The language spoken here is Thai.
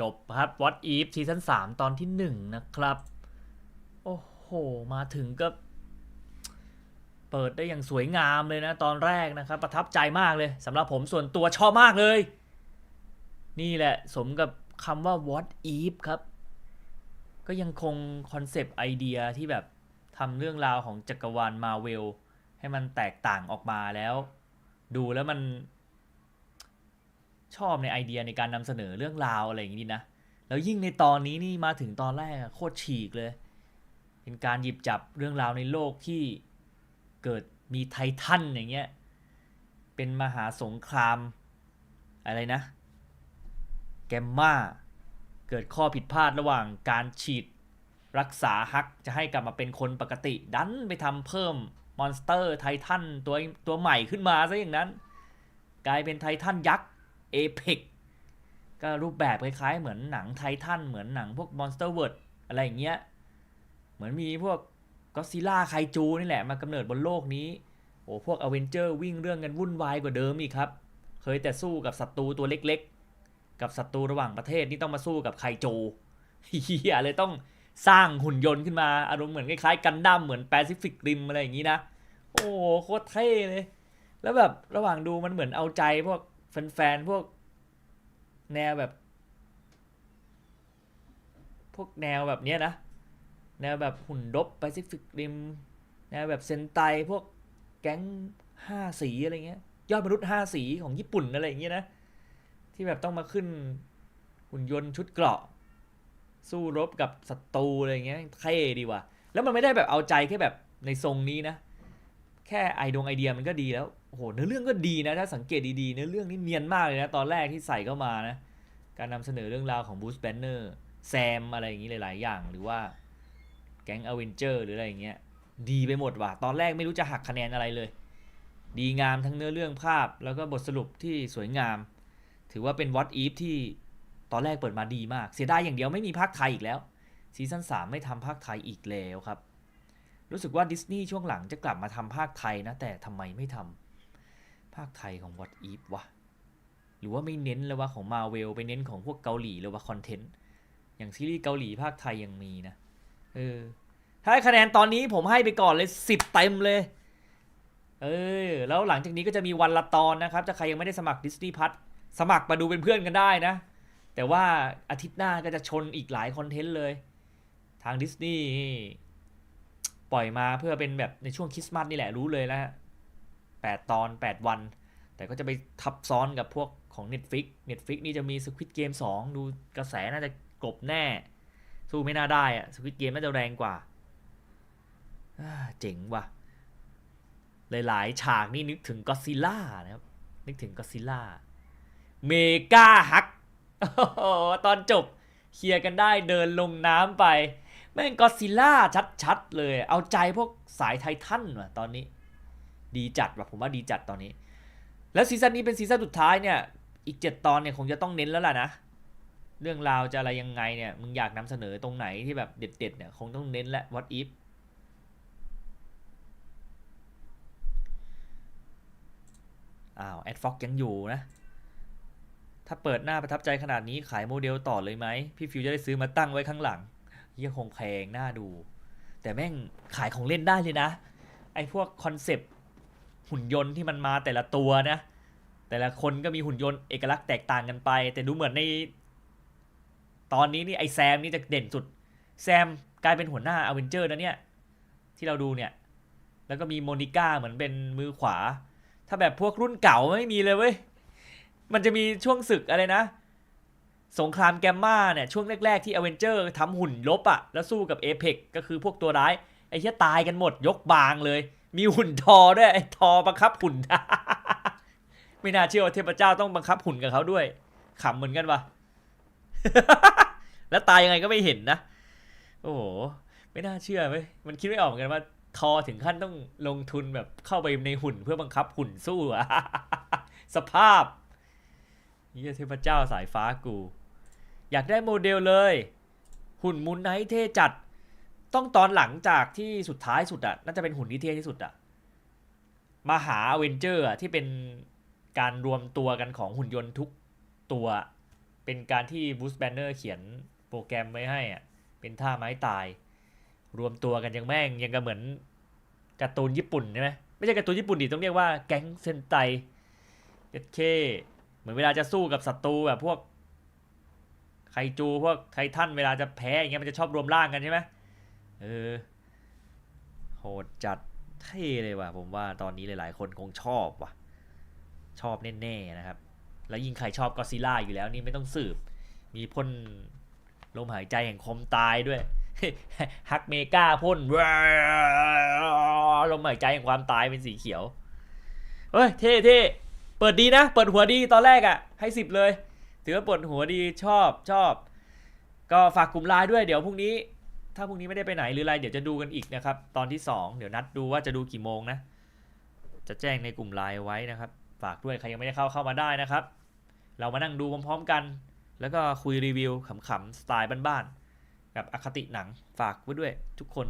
จบครับ What If ซีซั่น3ตอนที่ 1 นะครับ โอ้โห มาถึงก็ เปิดได้อย่างสวยงามเลยนะ ตอนแรกนะครับ ประทับใจมากเลยสำหรับผมส่วนตัวชอบมากเลย นี่แหละสมกับคำว่า What If ครับ ก็ยังคงคอนเซปต์ไอเดียที่แบบทำเรื่องราวของจักรวาลมาเวลให้มันแตกต่างออกมาแล้ว ดูแล้วมัน ชอบในไอเดียในการนำเสนอเรื่องราวอะไรอย่างนี้นะ แล้วยิ่งในตอนนี้นี่มาถึงตอนแรกโคตรฉีกเลย เป็นการหยิบจับเรื่องราวในโลกที่เกิดมีไททันอย่างเงี้ย เป็นมหาสงครามอะไรนะ แกมมาเกิดข้อผิดพลาดระหว่างการฉีดรักษาฮักจะให้กลับมาเป็นคนปกติ ดันไปทำเพิ่มมอนสเตอร์ไททันตัวตัวใหม่ขึ้นมาซะอย่างนั้น กลายเป็นไททันยักษ์ เอเ c ก็รูปแบบคล้ายๆ เหมือนหนังไททันเหมือนหนังพวกมอนสเตอร์เวิร์ดอะไรอย่างเงี้ย เหมือนมีพวกก็ซิล่าไคจูนี่แหละ มากำเนิดบนโลกนี้ โอ้พวกอเวนเจอร์วิ่งเรื่องกันวุ่นวายกว่าเดิมอีกครับ เคยแต่สู้กับศัตรูตัวเล็กๆ กับศัตรูระหว่างประเทศนี่ต้องมาสู้กับไคโจเฮียเลยต้องสร้างหุ่นยนต์ขึ้นมา อารมณ์เหมือนคล้ายๆกันดั้มเหมือนแปซิฟิกริมอะไรอย่างนี้นะ โอ้โหโคตรเท่เลย แล้วแบบระหว่างดูมันเหมือนเอาใจพวก แฟนๆพวกแนวแบบ พวกแนวแบบเนี้ยนะ แนวแบบหุ่นรบแปซิฟิกริม แนวแบบเซนไตพวกแก๊งห้าสีอะไรเงี้ย ยอดมนุษย์ห้าสีของญี่ปุ่นอะไรอย่างเงี้ยนะ ที่แบบต้องมาขึ้นหุ่นยนต์ชุดเกราะ สู้รบกับศัตรูอะไรเงี้ยเท่ดีว่ะ แล้วมันไม่ได้แบบเอาใจแค่แบบในทรงนี้นะ แค่ไอดงไอเดียมันก็ดีแล้วโหเนื้อเรื่องก็ดีนะถ้าสังเกตดีๆเนื้อเรื่องนี่เนียนมากเลยนะตอนแรกที่ใส่เข้ามานะการนำเสนอเรื่องราวของบูสแบนเนอร์แซมอะไรอย่างนี้หลาย ๆ อย่าง หรือว่าแก๊งอเวนเจอร์หรืออะไรอย่างเงี้ยดีไปหมดว่ะตอนแรกไม่รู้จะหักคะแนนอะไรเลย ดีงามทั้งเนื้อเรื่องภาพ แล้วก็บทสรุปที่สวยงาม ถือว่าเป็น What If ที่ตอนแรกเปิดมาดีมาก เสียดายอย่างเดียวไม่มีภาคไทยอีกแล้วซีซั่น3ไม่ทำภาคไทยอีกแล้วครับ รู้สึกว่าดิสนีย์ช่วงหลังจะกลับมาทำภาคไทยนะ แต่ทำไมไม่ทำภาคไทยของ What If วะหรือว่าไม่เน้นเลยว่าของ Marvel ไปเน้นของพวกเกาหลีหรือว่าคอนเทนต์อย่างซีรีส์เกาหลีภาคไทยยังมีนะเออถ้าให้คะแนนตอนนี้ผมให้ไปก่อนเลย 10 เต็มเลย เออ แล้วหลังจากนี้ก็จะมีวันละตอนนะครับถ้าใครยังไม่ได้สมัคร Disney Plus สมัครมาดูเป็นเพื่อนกันได้นะ แต่ว่าอาทิตย์หน้าก็จะชนอีกหลายคอนเทนต์เลย ทางดิสนีย์ ปล่อยมาเพื่อเป็นแบบในช่วงคริสต์มาสนี่แหละรู้เลยนะแปดตอนแปดวัน แต่ก็จะไปทับซ้อนกับพวกของ Netflix Netflix นี่จะมี Squid Game 2 ดูกระแสน่าจะกลบแน่ สู้ไม่น่าได้อะ Squid Game น่าจะแรงกว่าอ่าเจ๋งว่ะ หลายๆ ฉากนี่นึกถึงก็ซิล่านะครับ นึกถึงก็ซิล่าเมกาฮักตอนจบเคลียร์กันได้เดินลงน้ำไป แม่งก็ซิล่าชัดๆเลย เอาใจพวกสายไททันว่ะตอนนี้ ดีจัดว่ะผมว่าดีจัดตอนนี้ แล้วซีซั่นนี้เป็นซีซั่นสุดท้ายเนี่ย อีกเจ็ดตอนเนี่ยคงจะต้องเน้นแล้วล่ะนะ เรื่องราวจะอะไรยังไงเนี่ย มึงอยากนำเสนอตรงไหนที่แบบเด็ด ๆ เนี่ย คงต้องเน้นและ what if อ้าวแอดฟ็อกยังอยู่นะ ถ้าเปิดหน้าประทับใจขนาดนี้ขายโมเดลต่อเลยไหมพี่ฟิวจะได้ซื้อมาตั้งไว้ข้างหลัง เยี่ยคงแพงน่าดู แต่แม่งขายของเล่นได้เลยนะ ไอ้พวกคอนเซปต์หุ่นยนต์ที่มันมาแต่ละตัวนะ แต่ละคนก็มีหุ่นยนต์เอกลักษณ์แตกต่างกันไป แต่ดูเหมือนใน ตอนนี้นี่ไอแซมนี่จะเด่นสุด แซมกลายเป็นหัวหน้าอเวนเจอร์นะเนี่ย ที่เราดูเนี่ย แล้วก็มีโมนิก้าเหมือนเป็นมือขวา ถ้าแบบพวกรุ่นเก่าไม่มีเลยเว้ย มันจะมีช่วงศึกอะไรนะ สงครามแกมมาเนี่ยช่วงแรก ๆ ที่อเวนเจอร์ทำหุ่นลบอะ่ะ แล้วสู้กับเอเ c ก็คือพวกตัวร้าย ไอ้เหี้ยตายกันหมดยกบางเลย มีหุ่นทอด้วยไอ้ทอบังคับหุ่น ไม่น่าเชื่อว่าเทพเจ้าต้องบังคับหุ่นกับเขาด้วยขำเหมือนกันวะแล้วตายยังไงก็ไม่เห็นนะ โอ้โห ไม่น่าเชื่อเว้ยมันคิดไม่ออกเหมือนกันว่า ทอถึงขั้นต้องลงทุนแบบเข้าไปในหุ่นเพื่อบังคับหุ่นสู้อะสภาพเฮียเทพเจ้าสายฟ้ากู อยากได้โมเดลเลย หุ่นมูนไนท์เท่จัด ต้องตอนหลังจากที่สุดท้ายสุดอะน่าจะเป็นหุ่นที่เท่ที่สุดอะมาหาเวนเจอร์ที่เป็นการรวมตัวกันของหุ่นยนต์ทุกตัว เป็นการที่บูสแบนเนอร์เขียนโปรแกรมไว้ให้อะเป็นท่าไม้ตาย รวมตัวกันยังแม่งยังกับเหมือนการ์ตูนญี่ปุ่นใช่ไหมไม่ใช่การ์ตูนญี่ปุ่นดิต้องเรียกว่าแก๊งเซนไตเอเคเหมือนเวลาจะสู้กับศัตรูแบบพวก คจูพวกไททันเวลาจะแพ้อย่างเงี้ยมันจะชอบรวมร่างกันใช่ไหมเออโหดจัดเท่เลยว่ะผมว่าตอนนี้หลายๆคนคงชอบว่ะ ชอบแน่ๆนะครับ แล้วยิ่งใครชอบก็ซิล่าอยู่แล้วนี่ไม่ต้องสืบ มีพ่นลมหายใจแห่งคมตายด้วยฮักเมกาพ่นลมหายใจแห่งความตายเป็นสีเขียวเฮ้ยเท่เท่เปิดดีนะ เปิดหัวดีตอนแรกอะ่ะ ให้สิบเลย ถือว่าปิดหัวดีชอบชอบ ก็ฝากกลุ่มไลน์ด้วยเดี๋ยวพรุ่งนี้ ถ้าพรุ่งนี้ไม่ได้ไปไหนหรืออะไรเดี๋ยวจะดูกันอีกนะครับ ตอนที่ 2 เดี๋ยวนัดดูว่าจะดูกี่โมงนะ จะแจ้งในกลุ่มไลน์ไว้นะครับ ฝากด้วยใครยังไม่ได้เข้าเข้ามาได้นะครับ เรามานั่งดูพร้อมๆกัน แล้วก็คุยรีวิวขำๆสไตล์บ้านๆกับอคติหนังฝากไว้ด้วยทุกคน